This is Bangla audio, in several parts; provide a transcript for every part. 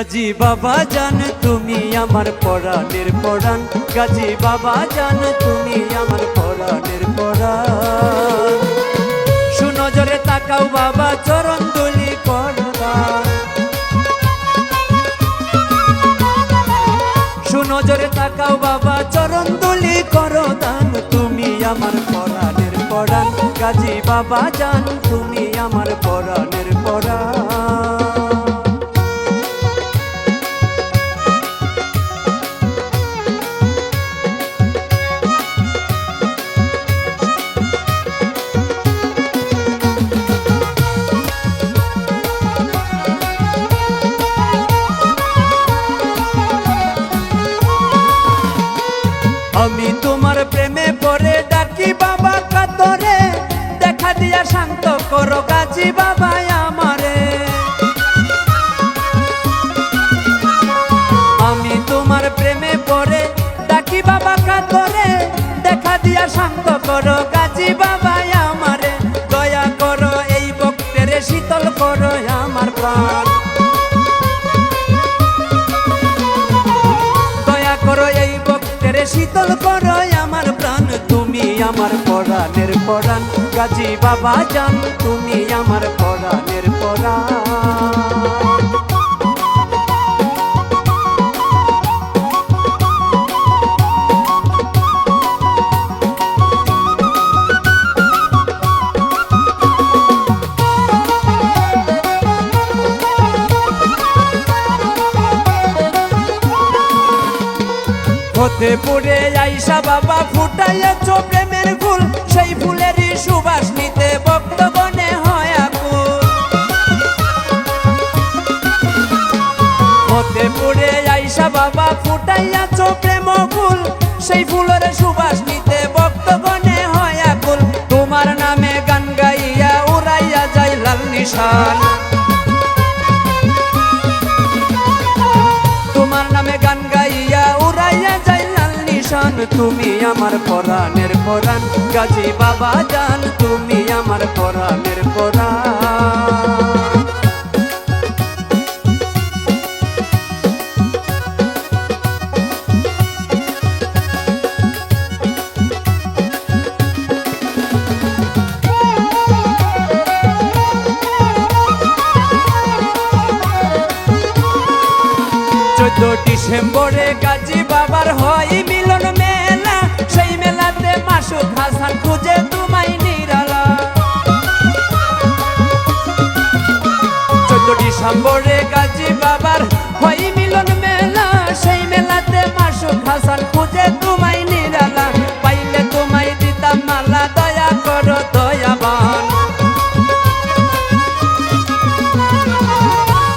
গাজী বাবা জান, তুমি আমার পরাণের পরাণ। গাজী বাবা জান, তুমি আমার পরাণের পরাণ। জোরে তাকাও বাবা চরণ দুলি শুনো জোরে তাকাও বাবা চরণ দুলি করদান। তুমি আমার পরাণের পরাণ। গাজী বাবা জান, তুমি আমার পরাণের পরাণ। আমি তোমার প্রেমে পড়ে ডাকি বাবা কাতরে। দেখা দিয়া শান্ত করো গাজী বাবা আমারে। আমি তোমার প্রেমে পড়ে ডাকি বাবা কাতরে। দেখা দিয়া শান্ত করো গাজী বাবা আমারে। দয়া করো এই বক্তেরে শীতল করো আমার প্রাণ। শীতল করো আমার প্রাণ, তুমি আমার পরাণের পরাণ। গাজী বাবা জান তুমি আমার পরাণের পরাণ। পড়ে আইসা বাবা ফুটাইয়াছ প্রেমের ফুল। সেই ফুলেরই সুবাস নিতে বক্তবনে হয় আকুল। হতে পড়ে আইসা বাবা ফুটাইয়াছ প্রেম ফুল সেই ফুলের সুবাস নিতে বক্তবনে হয় আকুল। তোমার নামে গান গাইয়া উড়াইয়া যায় লাল নিশান। তুমি আমার পরাণের পরাণ। গাজী বাবা জান তুমি আমার পরাণের পরাণ। ডিসেম্বরে গাজী খুঁজে তোমায় নিরালা। চোদ্দ ডিসেম্বরে গাজী মেলা। সেই মেলাতে মাসুদ হাসান খুঁজে তোমায় পাইলে তোমায় দিতাম মালা, দয়া করো, দয়াবান।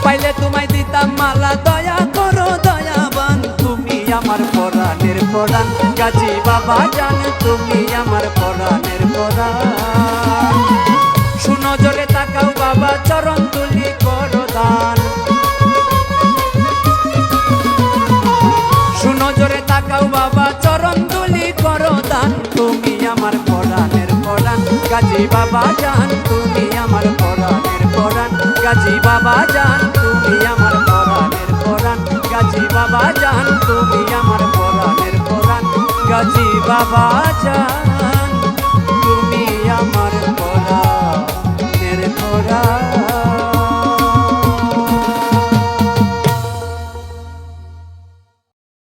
পাইলে তোমায় দিতাম মালা, দয়া করো, দয়াবান। তুমি আমার পরাণের পরাণ গাজী বাবা, জান তুমি আমার পরাণের পরাণ শুনো জোরে তাকাও বাবা, চরণ তুলি করো দান শুনো জোরে তাকাও বাবা, চরণ তুলি করো দান তুমি আমার পরাণের পরাণ গাজী বাবা, জান তুমি আমার পরাণের পরাণ গাজী বাবা বাবা জান তুমি আমার পরা মেরে পরা